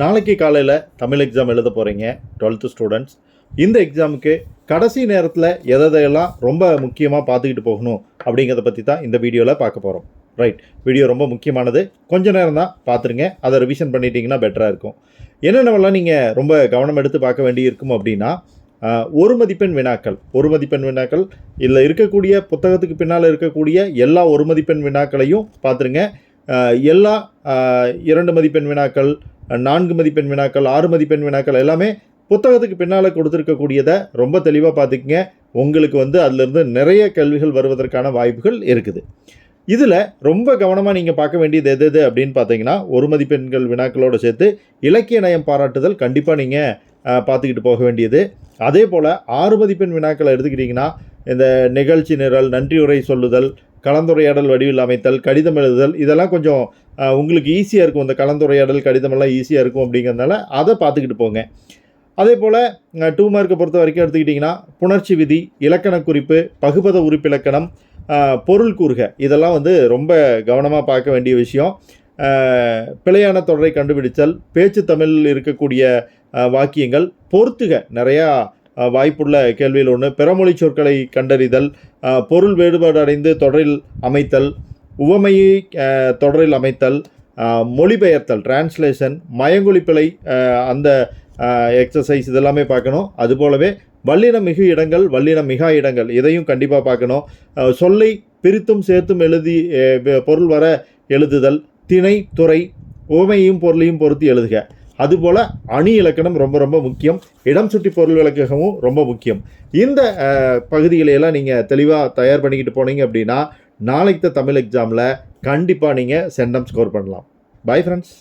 நாளைக்கு காலையில் தமிழ் எக்ஸாம் எழுத போகிறீங்க டுவெல்த்து ஸ்டூடெண்ட்ஸ் இந்த எக்ஸாமுக்கு கடைசி நேரத்தில் எதையெல்லாம் ரொம்ப முக்கியமாக பார்த்துக்கிட்டு போகணும் அப்படிங்கிறத பற்றி தான் இந்த வீடியோவில் பார்க்க போகிறோம் ரைட் வீடியோ ரொம்ப முக்கியமானது. கொஞ்ச நேரம் தான் பார்த்துருங்க. அதை ரிவிஷன் பண்ணிட்டீங்கன்னா பெட்டராக இருக்கும். என்னென்னவெல்லாம் நீங்கள் ரொம்ப கவனம் எடுத்து பார்க்க வேண்டி இருக்கும் அப்படின்னா ஒரு மதிப்பெண் வினாக்கள். ஒரு மதிப்பெண் வினாக்கள். இதில் இருக்கக்கூடிய புத்தகத்துக்கு பின்னால் இருக்கக்கூடிய எல்லா ஒரு மதிப்பெண் வினாக்களையும் பார்த்துருங்க. எல்லா இரண்டு மதிப்பெண் வினாக்கள் நான்கு மதிப்பெண் வினாக்கள் ஆறு மதிப்பெண் வினாக்கள் எல்லாமே புத்தகத்துக்கு பின்னால் கொடுத்துருக்கக்கூடியதை ரொம்ப தெளிவாக பார்த்துக்குங்க. உங்களுக்கு வந்து அதிலிருந்து நிறைய கேள்விகள் வருவதற்கான வாய்ப்புகள் இருக்குது. இதில் ரொம்ப கவனமாக நீங்கள் பார்க்க வேண்டியது எது எது அப்படின்னு பார்த்தீங்கன்னா ஒரு மதிப்பெண்கள் வினாக்களோடு சேர்த்து இலக்கிய நயம் பாராட்டுதல் கண்டிப்பாக நீங்கள் பார்த்துக்கிட்டு போக வேண்டியது. அதே போல் ஆறு மதிப்பெண் வினாக்களை எடுத்துக்கிட்டிங்கன்னா இந்த நிகழ்ச்சி நிரல் நன்றியுரை சொல்லுதல் கலந்துரையாடல் வடிவில் அமைத்தல் கடிதம் எழுதுதல் இதெல்லாம் கொஞ்சம் உங்களுக்கு ஈஸியாக இருக்கும். இந்த கலந்துரையாடல் கடிதமெல்லாம் ஈஸியாக இருக்கும் அப்படிங்கிறதுனால அதை பார்த்துக்கிட்டு போங்க. அதே போல் டூ மார்க்கை பொறுத்த வரைக்கும் எடுத்துக்கிட்டிங்கன்னா புணர்ச்சி விதி இலக்கண குறிப்பு பகுபத உறுப்பிலக்கணம் பொருள் கூறுக. இதெல்லாம் வந்து ரொம்ப கவனமாக பார்க்க வேண்டிய விஷயம். பிழையான தொடரை கண்டுபிடித்தல் பேச்சு தமிழில் இருக்கக்கூடிய வாக்கியங்கள் பொறுத்துக நிறையா வாய்ப்புள்ள கேள்வியில் ஒன்று பிறமொழி சொற்களை கண்டறிதல் பொருள் வேறுபாடு அடைந்து தொடரில் அமைத்தல் உவமையை தொடரில் அமைத்தல் மொழிபெயர்த்தல் டிரான்ஸ்லேஷன் மயங்கொலி பிழை அந்த எக்ஸசைஸ் இதெல்லாமே பார்க்கணும். அதுபோலவே வல்லினம் மிகு இடங்கள் வல்லினம் மிகா இடங்கள் இதையும் கண்டிப்பாக பார்க்கணும். சொல்லை பிரித்தும் சேர்த்தும் எழுதி பொருள் வர எழுதுதல் திணை துறை உவமையும் பொருளையும் பொறுத்து எழுதுக. அதுபோல் அணி இலக்கணம் ரொம்ப ரொம்ப முக்கியம். இடம் சுட்டி பொருள் விளக்கமும் ரொம்ப முக்கியம். இந்த பகுதிகளையெல்லாம் நீங்கள் தெளிவாக தயார் பண்ணிக்கிட்டு போனீங்க அப்படின்னா நாளைக்கு தமிழ் எக்ஸாமில் கண்டிப்பாக நீங்கள் சென்டம் ஸ்கோர் பண்ணலாம். Bye friends